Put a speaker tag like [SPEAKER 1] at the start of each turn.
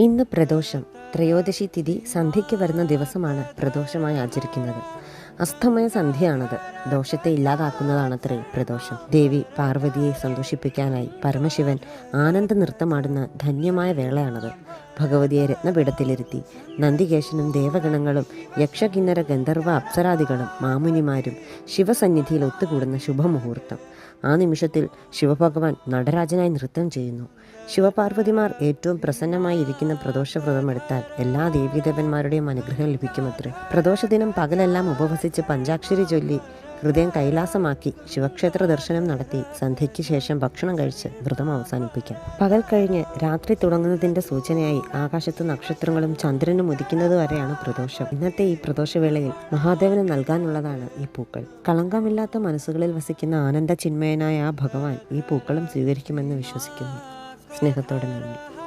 [SPEAKER 1] ഇന്ന് പ്രദോഷം ത്രയോദശി തിഥി സന്ധ്യയ്ക്ക് വരുന്ന ദിവസമാണ് പ്രദോഷമായി ആചരിക്കുന്നത്. അസ്തമയ സന്ധ്യയാണത്. ദോഷത്തെ ഇല്ലാതാക്കുന്നതാണത്രേ പ്രദോഷം. ദേവി പാർവതിയെ സന്തോഷിപ്പിക്കാനായി പരമശിവൻ ആനന്ദ നൃത്തമാടുന്ന ധന്യമായ വേളയാണത്. ഭഗവതിയെ രത്നപീഠത്തിലിരുത്തി. നന്ദികേശനും ദേവഗണങ്ങളും യക്ഷകിന്നര ഗന്ധർവ അപ്സരാദികളും മാമുനിമാരും ശിവസന്നിധിയിൽ ഒത്തുകൂടുന്ന ശുഭമുഹൂർത്തം. ആ നിമിഷത്തിൽ ശിവഭഗവാൻ നടരാജനായി നൃത്തം ചെയ്യുന്നു. ശിവപാർവതിമാർ ഏറ്റവും പ്രസന്നമായി ഇരിക്കുന്ന പ്രദോഷവ്രതം എടുത്താൽ എല്ലാ ദേവീദേവന്മാരുടെയും അനുഗ്രഹം ലഭിക്കുമത്രേ. പ്രദോഷദിനം പകലെല്ലാം ഉപവസിച്ച് പഞ്ചാക്ഷരി ചൊല്ലി ഹൃദയം കൈലാസമാക്കി ശിവക്ഷേത്ര ദർശനം നടത്തി സന്ധ്യയ്ക്ക് ശേഷം ഭക്ഷണം കഴിച്ച് വ്രതം അവസാനിപ്പിക്കാം. പകൽ കഴിഞ്ഞ് രാത്രി തുടങ്ങുന്നതിന്റെ സൂചനയായി ആകാശത്ത് നക്ഷത്രങ്ങളും ചന്ദ്രനും ഉദിക്കുന്നത് വരെയാണ് പ്രദോഷം. ഇന്നത്തെ ഈ പ്രദോഷവേളയിൽ മഹാദേവന് നൽകാനുള്ളതാണ് ഈ പൂക്കൾ. കളങ്കമില്ലാത്ത മനസ്സുകളിൽ വസിക്കുന്ന ആനന്ദ ചിന്മയനായ ആ ഭഗവാൻ ഈ പൂക്കളും സ്വീകരിക്കുമെന്ന് വിശ്വസിക്കുന്നു. സ്നേഹത്തോടെ നന്ദി.